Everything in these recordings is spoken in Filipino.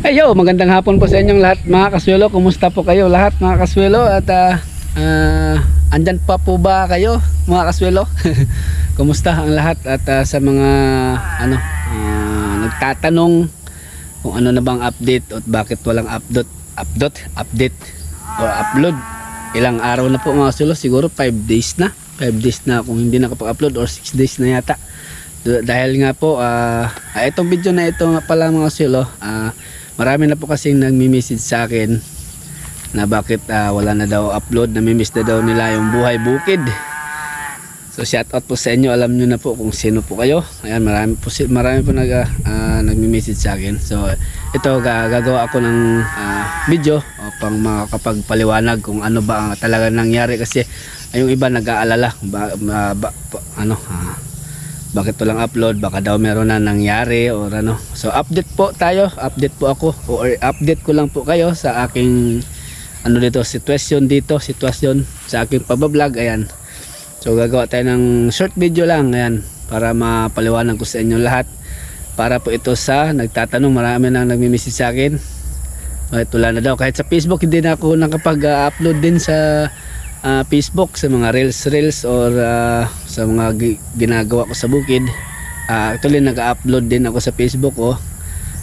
Ayo, magandang hapon po sa inyong lahat mga kaswelo. Kumusta po kayo lahat mga kaswelo? At ah, ah, andyan pa po ba kayo mga kaswelo? Kumusta ang lahat? At ah, sa mga ano ah, nagtatanong kung ano na bang update at bakit walang update, update, update or upload. Ilang araw na po mga kaswelo? Siguro 5 days na. 5 days na kung hindi nakapag-upload or 6 days na yata. Dahil nga po ah, itong video na ito pala mga silo ah marami na po kasing nagmi-message sa akin na bakit ah, wala na daw upload. Nami-miss na daw nila yung buhay bukid. So shout out po sa inyo. Alam nyo na po kung sino po kayo. Ayan marami po, marami po nag, ah, nagmi-message sa akin. So ito ga- gagawa ako ng ah, video upang makakapagpaliwanag kung ano ba ang talaga nangyari kasi yung iba nag-aalala. Ba, ba- ba- ano ah, bakit walang upload? Baka daw meron na nangyari or ano. So update po tayo. Update po ako. Or update ko lang po kayo sa aking ano dito sitwasyon dito sitwasyon sa aking pabablog ayan. So gagawa tayo ng short video lang. Ayan. Para mapaliwanag ko sa inyo lahat. Para po ito sa nagtatanong. Marami nang nagmi-message sa akin. Kahit wala na daw? Kahit sa Facebook hindi na ako nakapag-upload din sa ah, Facebook sa mga reels reels or ah, sa mga gi- ginagawa ko sa bukid. Ah, actually nag-upload din ako sa Facebook ko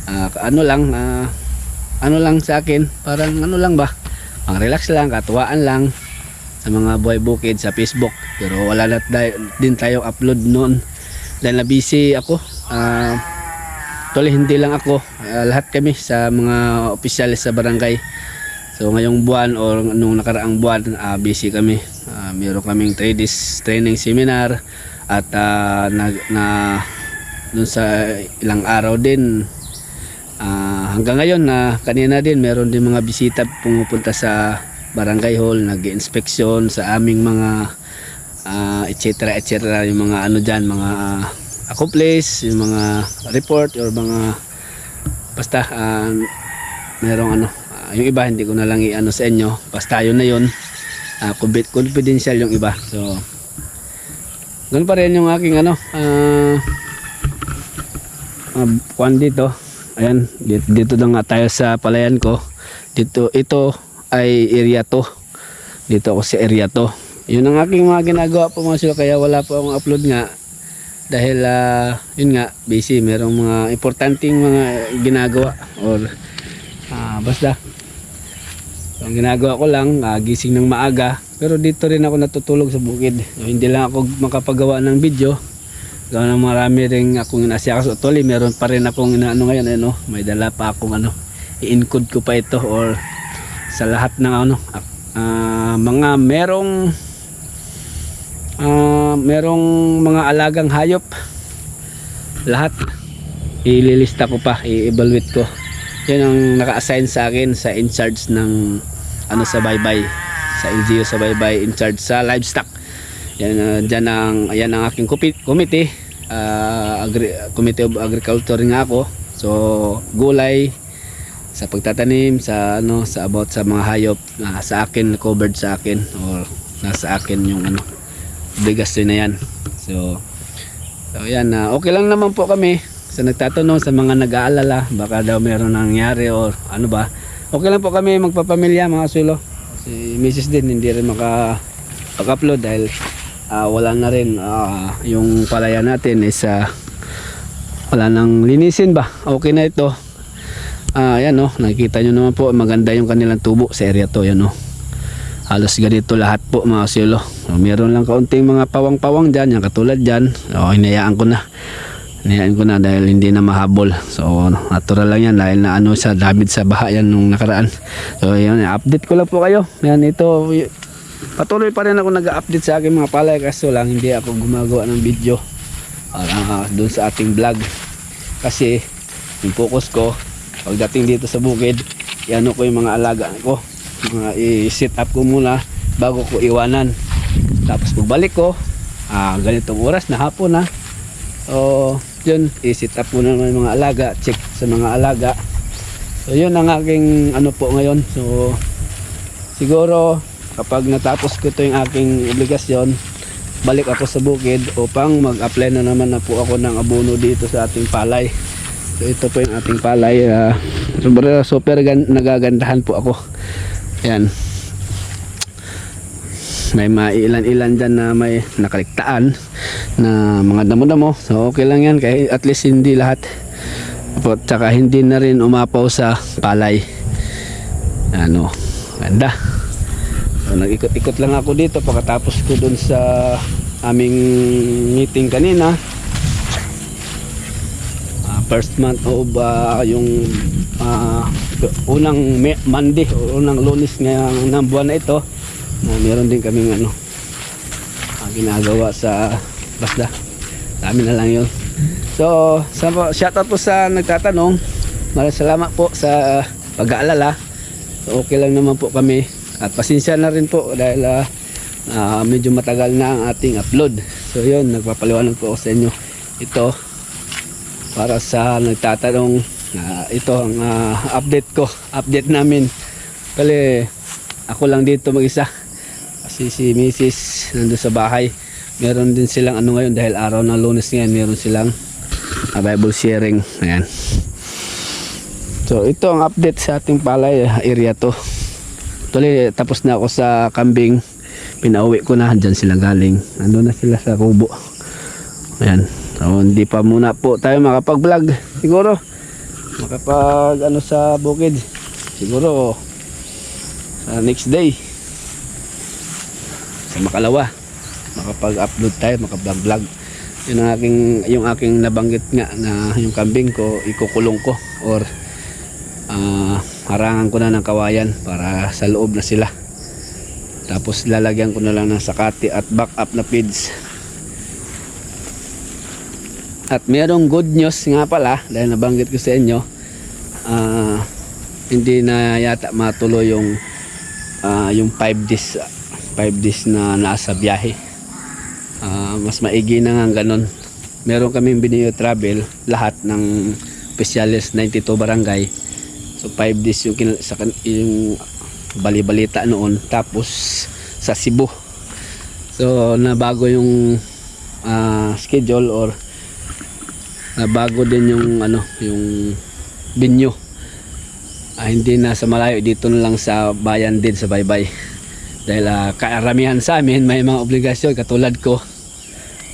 Ah, ano lang ah, ano lang sa akin parang ano lang ba? Pang relax lang katuwaan lang sa mga buhay bukid sa Facebook. Pero wala na din tayong upload noon. Dahil na busy ako Ah, Actually, hindi lang ako. ah, lahat kami sa mga opisyalis sa barangay. So ngayong buwan o nung nakaraang buwan, ah, busy kami. Ah, meron kaming 3 days training seminar at ah, na, na dun sa ilang araw din ah, hanggang ngayon na kanina din meron din mga bisita pumupunta sa barangay hall, nag-inspeksyon sa aming mga ah, et cetera, et cetera, yung mga ano diyan, mga ah, accomplice, yung mga report or mga basta ah, merong ano ah, yung iba hindi ko na lang i-ano sa inyo. Basta yun na yun. Ah, confi- confidential yung iba. So ganun pa rin yung aking ano ah uh, kwan dito. Ayan dito, dito na nga tayo sa palayan ko. Dito ito ay area to. Dito ako sa area to. Yun ang aking mga ginagawa po mga sila. Kaya wala po akong upload nga. Dahil ah, yun nga busy. Merong mga importanteng mga ginagawa or ah, basta ang ginagawa ko lang ah, gising ng maaga. Pero dito rin ako natutulog sa bukid. So, hindi lang ako makapagawa ng video. Gawa ng marami rin akong inasyakas actually meron pa rin akong inaano ngayon ano, may dala pa akong ano i-encode ko pa ito or sa lahat ng ano ah, mga merong Ah, merong mga alagang hayop. Lahat. Ililista ko pa i-evaluate ko yun ang naka-assign sa akin sa in charge ng ano sa baybay. Sa LGU sa baybay in charge sa livestock. Yan uh, dyan ang yan ang aking committee. Ah, agri- committee of agriculture nga ako. So gulay sa pagtatanim sa ano sa about sa mga hayop na sa akin covered sa akin or nasa akin yung ano obligasyon na yan. So so yan na okay lang naman po kami sa nagtatanong sa mga nag-aalala baka daw meron nangyari or ano ba. Okay lang po kami magpapamilya mga sulo si Mrs. din hindi rin maka upload dahil ah, wala na rin ah, yung palaya natin is ah, wala nang linisin ba. Okay na ito. Ah yan oh nakikita nyo naman po maganda yung kanilang tubo sa area to yan oh halos ganito lahat po mga silo meron lang kaunting mga pawang-pawang dyan yung katulad dyan. So hinayaan ko na hinayaan ko na dahil hindi na mahabol. So natural lang yan dahil na ano sa damage sa baha yan nung nakaraan. So yun update ko lang po kayo. Yan ito patuloy pa rin ako nag-update sa aking mga palay kaso lang hindi ako gumagawa ng video uh, doon sa ating vlog. Kasi yung focus ko pagdating dito sa bukid iano ko yung mga alaga ko. Mga i-set up ko muna bago ko iwanan. Tapos pagbalik ko ah, ganitong oras na hapon na so yun i-set up ko naman mga alaga check sa mga alaga so yun ang aking ano po ngayon so siguro kapag natapos ko ito yung aking obligasyon balik ako sa bukid upang mag-apply na naman na po ako ng abono dito sa ating palay So, ito po yung ating palay. ah, super, super gan- nagagandahan po ako. Ayan. May mailan-ilan dyan na may nakaligtaan na mga damo-damo. So okay lang yan. Kahit at least hindi lahat. Po, tsaka hindi na rin umapaw sa palay. Ano, ganda. So, nag-ikot-ikot lang ako dito pagkatapos ko dun sa aming meeting kanina. Ah, first month of ah, yung ah, unang Monday unang lunes ngayong ng buwan na ito na meron din kaming ano ah, ginagawa sa Basda. Dami na lang yun. So, sa, shoutout po sa nagtatanong. Maraming salamat po sa pag-aalala. So, okay lang naman po kami. At pasensya na rin po dahil ah, ah, medyo matagal na ang ating upload. So, yun, nagpapaliwanag po ako sa inyo. Ito, para sa nagtatanong, ah, ito ang ah, update ko. Update namin. Kali, ako lang dito mag-isa. Kasi si Mrs. nandun sa bahay. Meron din silang ano ngayon dahil araw ng lunes ngayon, meron silang ah, Bible sharing. Ayan. So ito ang update sa ating palay ah, area to. Tuloy tapos na ako sa kambing. Pinauwi ko na dyan sila galing. Ando na sila sa kubo. Ayan. So hindi pa muna po tayo makapag-vlog. Siguro makapag ano sa bukid. Siguro sa next day. Sa makalawa makapag-upload tayo, makapag-vlog. Yun ang aking yung aking nabanggit nga na yung kambing ko ikukulong ko or ah, harangan ko na ng kawayan para sa loob na sila. Tapos lalagyan ko na lang ng sakati at backup na feeds. At merong good news nga pala dahil nabanggit ko sa inyo ah, hindi na yata matuloy yung ah, yung 5 days 5 days na nasa biyahe. Ah, mas maigi na nga ganun. Meron kaming binio travel lahat ng Specialist 92 barangay. So 5 days yung, sa, yung bali-balita noon tapos sa Cebu. So nabago yung ah, schedule or nabago din yung ano yung binyo. Ah, hindi na sa malayo dito na lang sa bayan din sa Baybay. Dahil ah, karamihan sa amin may mga obligasyon katulad ko.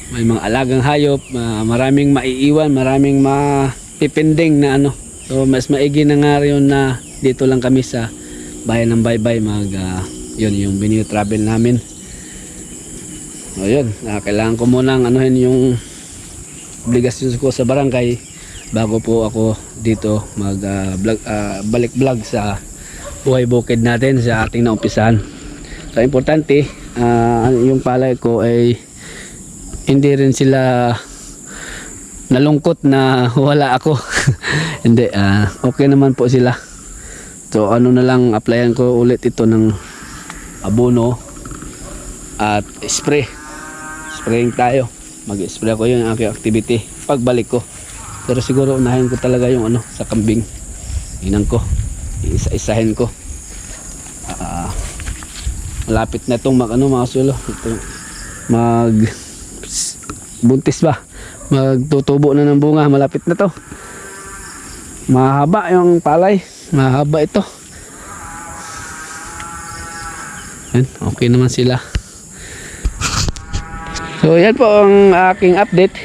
May mga alagang hayop, ah, maraming maiiwan, maraming mapipinding na ano. So mas maigi na nga rin na dito lang kami sa bayan ng Baybay mag ah, yun yung binyo travel namin. O yun, ah, kailangan ko munang anuhin yung obligasyon ko sa barangay bago po ako dito mag ah, vlog, ah, balik vlog sa buhay bukid natin sa ating naumpisahan. So importante, ah, yung palay ko ay hindi rin sila nalungkot na wala ako. hindi, ah, okay naman po sila. So ano na lang, applyan ko ulit ito ng abono at spray. Spraying tayo. Mag-spray ako yung aking activity pagbalik ko. Pero siguro unahin ko talaga yung ano sa kambing. Inang ko. Isa-isahin ko. Malapit na itong mag ano mga sulo. Ito, mag buntis ba? Magtutubo na ng bunga. Malapit na to. Mahaba yung palay. Mahaba ito. Yan, okay naman sila. So yan po ang aking update.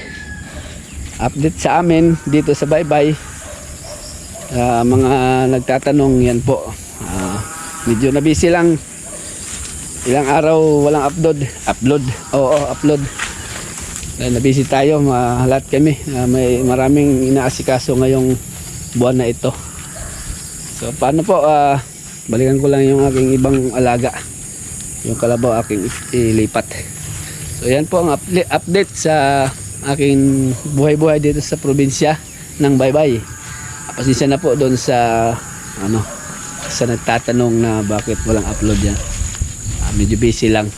Update sa amin dito sa Baybay. Ah, mga nagtatanong yan po. Ah, medyo na busy lang. Ilang araw walang upload. Upload. Oo, upload. Dahil na busy tayo, mahalat kami. Ah, may maraming inaasikaso ngayong buwan na ito. So paano po, ah, balikan ko lang yung aking ibang alaga. Yung kalabaw aking ilipat. So yan po ang update sa aking buhay-buhay dito sa probinsya ng Baybay. Pasensya na po doon sa ano sa nagtatanong na bakit walang upload yan. Ah, medyo busy lang.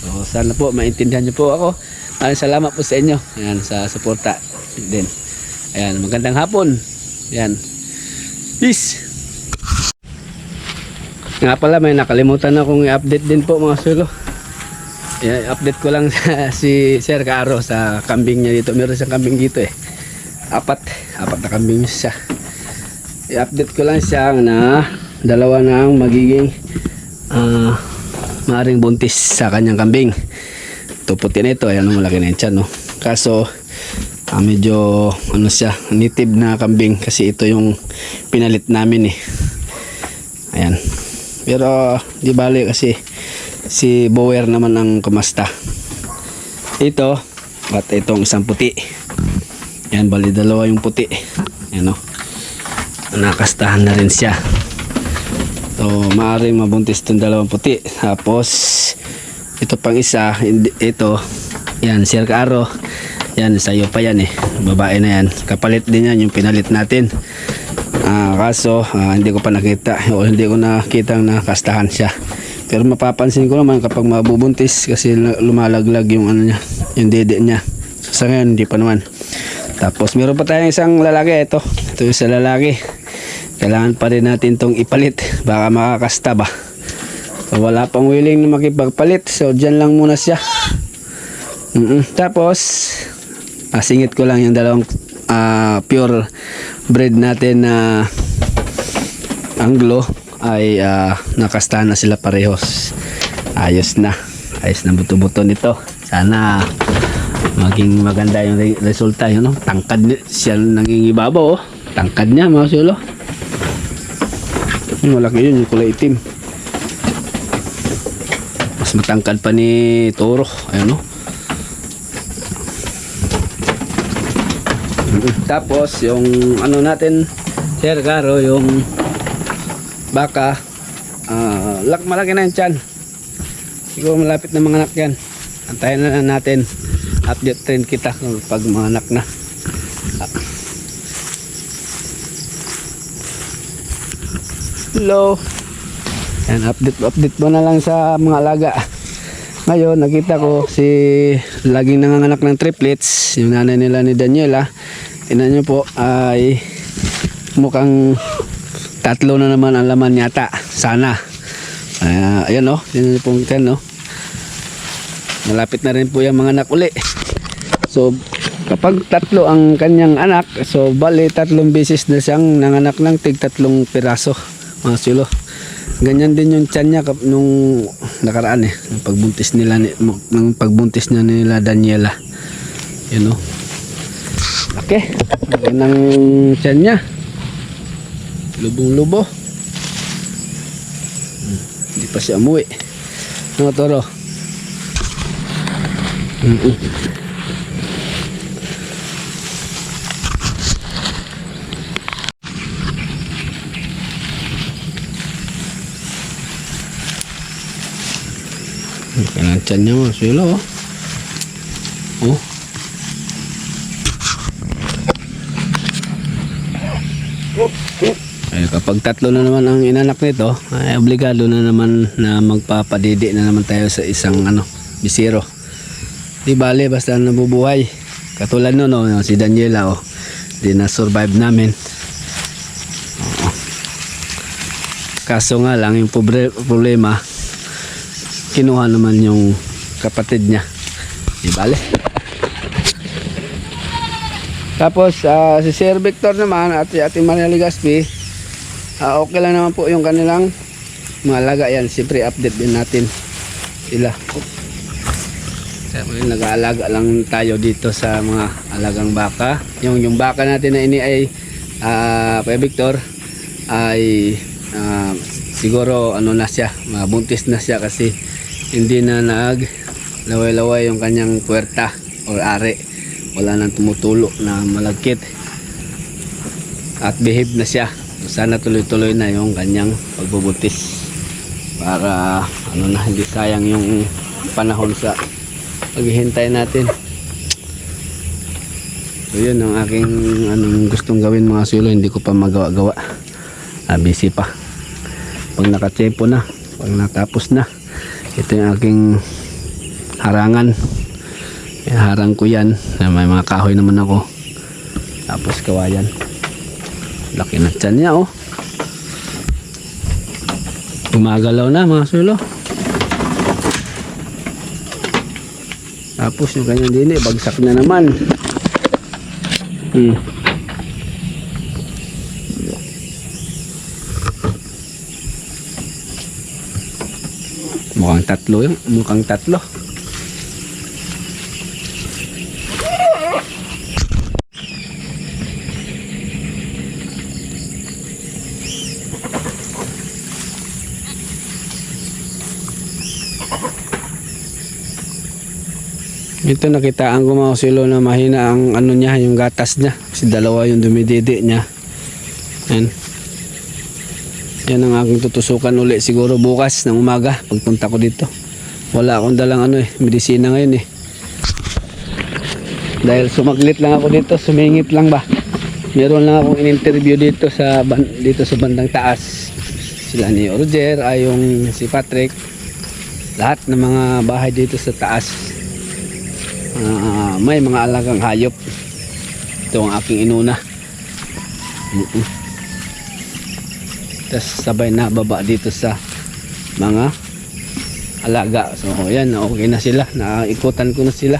So sana po maintindihan niyo po ako. Maraming salamat po sa inyo. Ayan, sa suporta din. Ayan, magandang hapon. Ayan. Peace! Nga pala, may nakalimutan akong i-update din po mga sulo. Yeah, update ko lang si Sir Caro sa kambing niya dito. Meron siyang kambing dito eh. apat apat na kambing siya i-update ko lang siya na dalawa na ang magiging ah maaring buntis sa kanyang kambing. Ito puti na ito ayan malaki na yung tiyan no? Kaso ah, medyo ano siya native na kambing kasi ito yung pinalit namin eh. Ayan. Pero di bali kasi si Bower naman ang kumasta. Ito at itong isang puti. Yan bali dalawa yung puti. Yan o nakastahan na rin siya so maaaring mabuntis itong dalawang puti. Tapos ito pang isa ito yan Sir Caro yan sa'yo pa yan eh. Babae na yan. Kapalit din yan yung pinalit natin. Ah, kaso ah, hindi ko pa nakita o hindi ko nakita na kastahan siya. Pero mapapansin ko naman kapag mabubuntis kasi lumalaglag yung ano niya yung dede niya. So, sa ngayon hindi pa naman. Tapos meron pa tayong isang lalaki. Ito ito yung sa lalaki kailangan pa rin natin tong ipalit. Baka makakasta ba? So, wala pang willing na makipagpalit. So dyan lang muna siya. Mm-mm. tapos ah, singit ko lang yung dalawang ah, pure breed natin na Anglo ay ah, nakastahan na sila parehos. Ayos na. Ayos na buto-buto nito. Sana maging maganda yung re- resulta yun no? tangkad siya nangingibabaw oh. tangkad niya mga sulo Yung malaki yun yung kulay itim mas matangkad pa ni Toro ayun no Tapos yung ano natin Sir Caro yung baka ah, lak malaki na yung tiyan. Siguro malapit na mga anak yan. Antayin na natin. Update rin kita pag mga anak na. Hello. Yan, update update mo na lang sa mga alaga. Ngayon, nakita ko si laging nanganganak ng triplets, yung nanay nila ni Daniela. Ina nyo po ay mukhang tatlo na naman ang laman yata. Sana. Uh, ayan o, oh, yun pong ten, no? Malapit na rin po yung mga anak uli. So, kapag tatlo ang kanyang anak, so bali tatlong beses na siyang nanganak ng tig tatlong piraso, mga silo. Ganyan din yung tiyan niya nung nakaraan eh, nung pagbuntis nila ni, nung pagbuntis niya nila Daniela. Yun know? Okay. Laki ng tiyan niya. Lubong-lubo. Hmm, Hindi pa siya umuwi. Ano toro? Mm-mm. Laki ng tiyan niya mga silo oh. Oh. Eh, kapag tatlo na naman ang inanak nito, ay obligado na naman na magpapadidi na naman tayo sa isang ano, bisiro. Di bale, basta nabubuhay. Katulad no, no, si Daniela, oh, di na survive namin. Kaso nga lang, yung problema, kinuha naman yung kapatid niya. Di bale. Tapos ah, si Sir Victor naman at si Ate Maria Ligaspi, ah, okay lang naman po yung kanilang mga alaga yan. Siyempre update din natin sila. Siyempre nag-aalaga lang tayo dito sa mga alagang baka. Yung yung baka natin na ini ay ah, Kuya Victor ay ah, siguro ano na siya, mabuntis na siya kasi hindi na nag laway-laway yung kanyang puwerta or are wala nang tumutulo na malagkit. At behave na siya. Sana tuloy-tuloy na yung kanyang pagbubuntis. Para ano na hindi sayang yung panahon sa paghihintay natin. So yun ang aking anong gustong gawin mga silo. Hindi ko pa magawa-gawa. Ah, busy pa. Pag nakatsempo na pag natapos na ito yung aking harangan. Harang ko yan. May mga kahoy naman ako. Tapos kawayan laki na tiyan niya oh. Gumagalaw na mga sulo tapos yung kanyang dini bagsak na naman. Hmm. Mukhang tatlo yun. Mukhang tatlo. Ito nakitaan ko mga silo na mahina ang ano niya, yung gatas niya. Kasi dalawa yung dumididi niya. Yan. Yan ang aking tutusukan uli siguro bukas ng umaga pagpunta ko dito. Wala akong dalang ano eh, medisina ngayon eh. Dahil sumaglit lang ako dito, sumingit lang ba. Meron lang akong in-interview dito sa dito sa bandang taas. Sila ni Roger, ay si Patrick. Lahat ng mga bahay dito sa taas. Ah, may mga alagang hayop. Ito ang aking inuna. Mm-mm. Tapos sabay na baba dito sa mga alaga. So ayan, okay na sila. Naikutan ko na sila.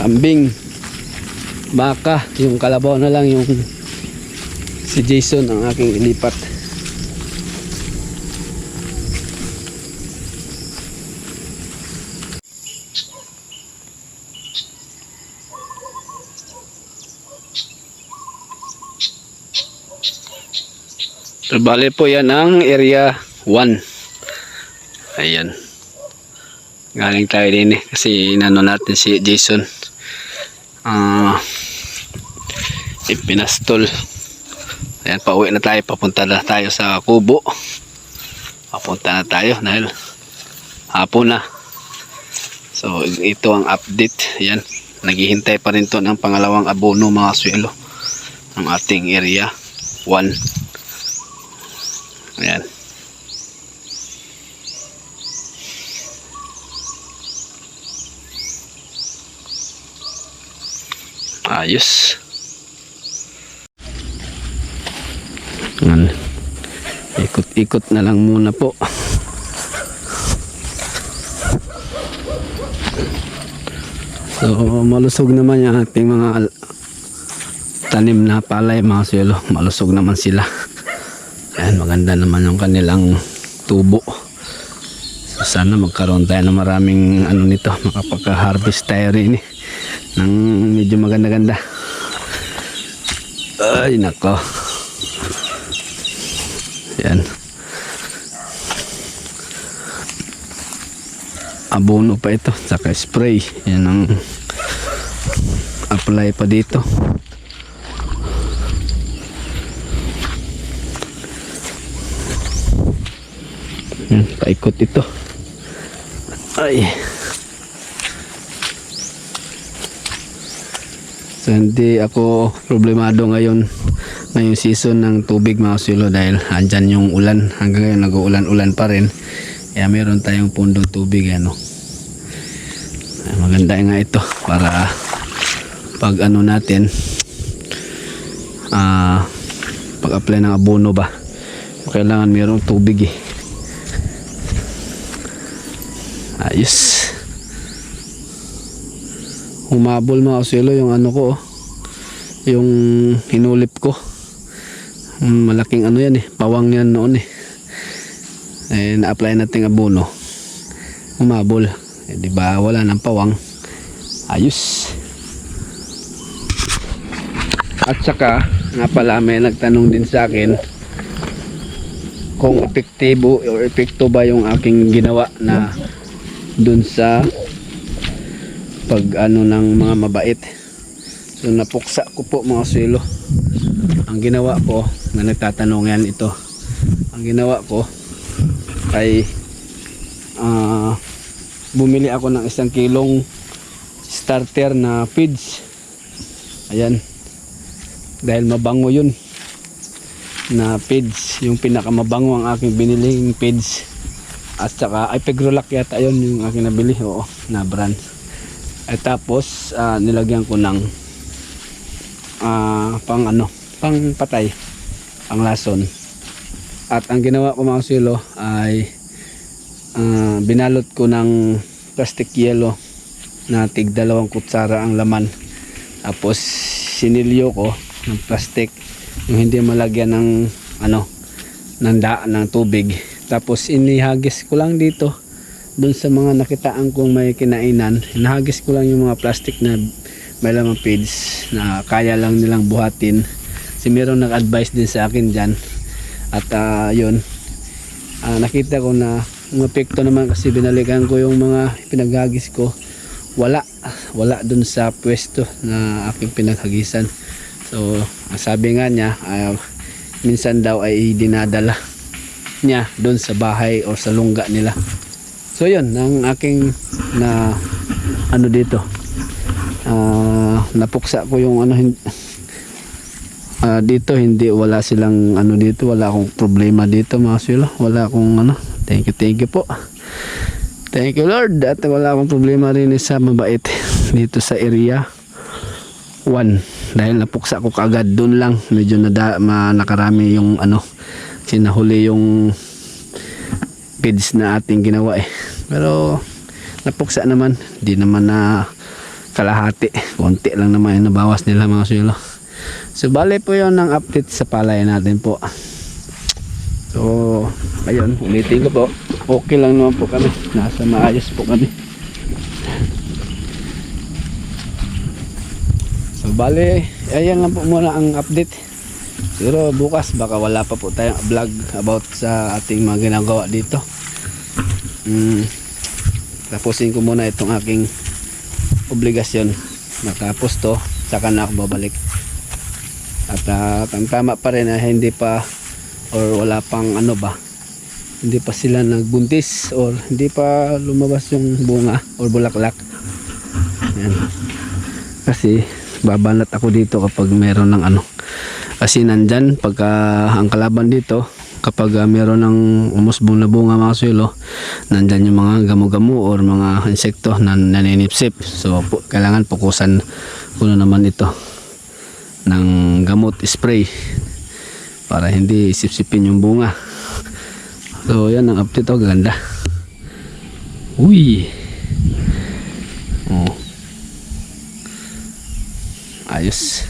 Kambing. Baka. Yung kalabaw na lang yung si Jason ang aking ilipat. So, bale po yan ang area 1. Ayan. Galing tayo din eh. Kasi inano natin si Jason. Ah, ipinastol. Ayan, pauwi na tayo. Papunta na tayo sa kubo. Papunta na tayo dahil hapon na. So, ito ang update. Ayan. Naghihintay pa rin to ng pangalawang abono mga swelo ng ating area 1. Ayan. Ayos. Ayan. Ikot-ikot na lang muna po. So, malusog naman yung ating mga tanim na palay mga silo. Malusog naman sila. Ayan, maganda naman yung kanilang tubo. So, sana magkaroon tayo ng maraming ano nito, makapagka-harvest tayo rin eh, ng medyo maganda-ganda. Ay, nako. Yan. Abono pa ito, saka spray. Yan ang apply pa dito. Hmm, paikot ito. Ay. So, hindi ako problemado ngayon ngayong season ng tubig mga silo dahil andyan yung ulan. Hanggang ngayon nag-uulan-ulan pa rin. Kaya meron tayong pundong tubig ano maganda nga ito para pag ano natin ah pag apply ng abono ba? Kailangan merong tubig eh Ayos. Humabol mga oselo yung ano ko oh. Yung hinulip ko. Malaking ano yan eh. Pawang yan noon eh. Eh na-apply natin abono. Humabol. Eh, di ba wala nang pawang. Ayos. At saka, nga pala may nagtanong din sa akin kung epektibo o epekto ba yung aking ginawa na dun sa pag ano ng mga mabait. So napuksa ko po mga swelo ang ginawa ko na nagtatanong yan ito. Ang ginawa ko ay ah, bumili ako ng isang kilong starter na feeds. Ayan. Dahil mabango yun na feeds. Yung pinakamabango ang aking biniling feeds at saka ay Pegrolac yata yun yung aking nabili oo na brand. At tapos ah, nilagyan ko ng ah, pang ano pang patay pang lason. At ang ginawa ko mga silo ay ah, binalot ko ng plastic yellow na tig dalawang kutsara ang laman. Tapos sinilyo ko ng plastic. Yung hindi malagyan ng ano ng daan ng tubig. Tapos inihagis ko lang dito doon sa mga nakitaan kong may kinainan. Inahagis ko lang yung mga plastic na may lamang feeds na kaya lang nilang buhatin. Si meron nag-advise din sa akin dyan. At ah, yun, ah, nakita ko na ang epekto naman kasi binalikan ko yung mga pinaghagis ko. Wala, wala dun sa pwesto na aking pinaghagisan. So, sabi nga niya, ah, minsan daw ay dinadala niya doon sa bahay o sa lungga nila. So yun, ang aking na ano dito. ah napuksa ko yung ano ah, dito hindi wala silang ano dito, wala akong problema dito mga silo. Wala akong ano. Thank you, thank you po. Thank you Lord at wala akong problema rin sa mabait dito sa area 1 dahil napuksa ko kaagad doon lang medyo nada, ma, nakarami yung ano sinahuli yung feeds na ating ginawa eh. Pero napuksa naman. Di naman na kalahati. Konti lang naman yung nabawas nila mga sulo so bale po yon ang update sa palay natin po. So ayun. Ulitin ko po. Okay lang naman po kami. Nasa maayos po kami. So bale, ayan lang po muna ang update. Pero bukas baka wala pa po tayong vlog about sa ating mga ginagawa dito. Mm, tapusin ko muna itong aking obligasyon. Matapos to, saka na ako babalik. At uh, tama pa rin na hindi pa or wala pang ano ba hindi pa sila nagbuntis or hindi pa lumabas yung bunga or bulaklak. Yan kasi babanat ako dito kapag meron ng ano kasi nandyan pagka ang kalaban dito kapag ah, meron ng umusbong na bunga mga suelo nandyan yung mga gamo-gamo or mga insekto na naninipsip. So po, kailangan pukusan ko na naman ito ng gamot spray para hindi sipsipin yung bunga. So yan ang update oh ganda uy! Oh. Ayos